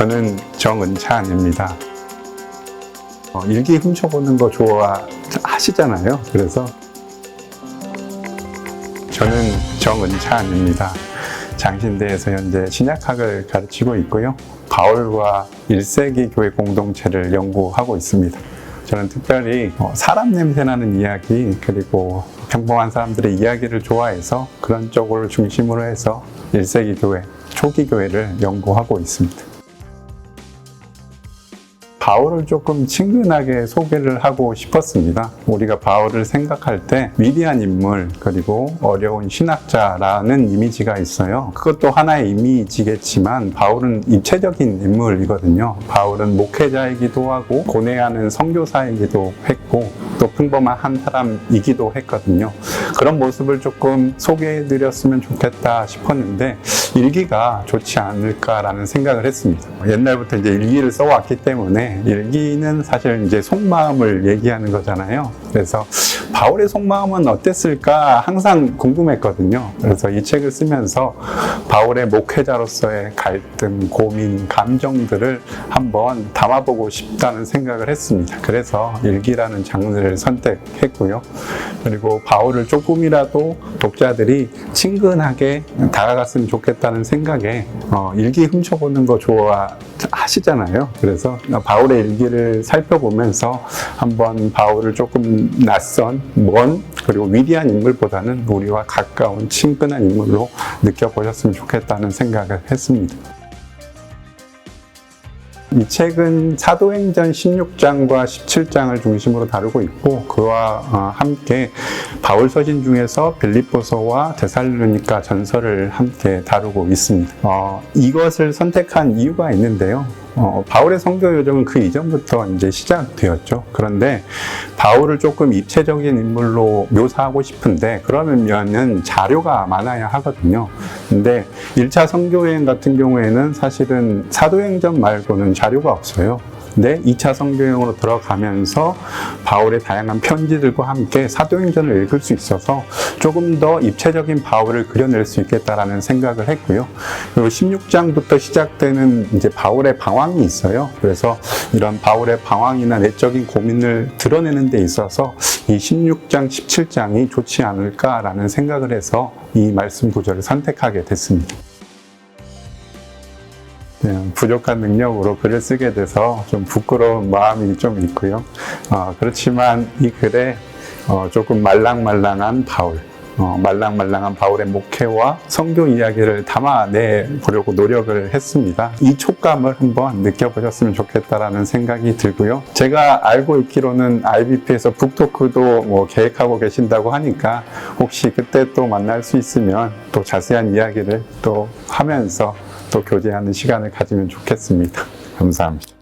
저는 정은찬입니다. 어, 일기 훔쳐보는 거 좋아하시잖아요. 그래서 저는 정은찬입니다. 장신대에서 현재 신약학을 가르치고 있고요. 바울과 1세기 교회 공동체를 연구하고 있습니다. 저는 특별히 어, 사람 냄새 나는 이야기 그리고 평범한 사람들의 이야기를 좋아해서 그런 쪽을 중심으로 해서 1세기 교회, 초기 교회를 연구하고 있습니다. 바울을 조금 친근하게 소개를 하고 싶었습니다. 우리가 바울을 생각할 때 위대한 인물 그리고 어려운 신학자라는 이미지가 있어요. 그것도 하나의 이미지겠지만 바울은 입체적인 인물이거든요. 바울은 목회자이기도 하고 고뇌하는 선교사이기도 했고 또 평범한 한 사람이기도 했거든요. 그런 모습을 조금 소개해 드렸으면 좋겠다 싶었는데 일기가 좋지 않을까라는 생각을 했습니다. 옛날부터 이제 일기를 써왔기 때문에 일기는 사실 이제 속마음을 얘기하는 거잖아요. 그래서 바울의 속마음은 어땠을까 항상 궁금했거든요. 그래서 이 책을 쓰면서 바울의 목회자로서의 갈등, 고민, 감정들을 한번 담아보고 싶다는 생각을 했습니다. 그래서 일기라는 장르를 선택했고요. 그리고 바울을 조금이라도 독자들이 친근하게 다가갔으면 좋겠다 는 생각에 어, 일기 훔쳐보는 거 좋아하시잖아요. 그래서 바울의 일기를 살펴보면서 한번 바울을 조금 낯선, 먼, 그리고 위대한 인물보다는 우리와 가까운 친근한 인물로 느껴보셨으면 좋겠다는 생각을 했습니다. 이 책은 사도행전 16장과 17장을 중심으로 다루고 있고 그와 어, 함께 바울 서신 중에서 빌립보서와 데살로니가 전설을 함께 다루고 있습니다. 어, 이것을 선택한 이유가 있는데요. 어, 바울의 성교 요정은 그 이전부터 이제 시작되었죠. 그런데 바울을 조금 입체적인 인물로 묘사하고 싶은데 그러면은 자료가 많아야 하거든요. 근데 1차 성교여행 같은 경우에는 사실은 사도행전 말고는 자료가 없어요. 근데 2차 성교여행으로 들어가면서 바울의 다양한 편지들과 함께 사도행전을 읽을 수 있어서 조금 더 입체적인 바울을 그려낼 수 있겠다라는 생각을 했고요. 그리고 16장부터 시작되는 이제 바울의 방황이 있어요. 그래서 이런 바울의 방황이나 내적인 고민을 드러내는 데 있어서 이 16장, 17장이 좋지 않을까라는 생각을 해서 이 말씀 구절을 선택하게 됐습니다. 네, 부족한 능력으로 글을 쓰게 돼서 좀 부끄러운 마음이 좀 있고요. 어, 그렇지만 이 글에 어, 조금 말랑말랑한 바울, 어, 말랑말랑한 바울의 목회와 성교 이야기를 담아내 보려고 노력을 했습니다. 이 촉감을 한번 느껴보셨으면 좋겠다라는 생각이 들고요. 제가 알고 있기로는 IBP에서 북토크도 뭐 계획하고 계신다고 하니까 혹시 그때 또 만날 수 있으면 또 자세한 이야기를 또 하면서 또 교제하는 시간을 가지면 좋겠습니다. 감사합니다.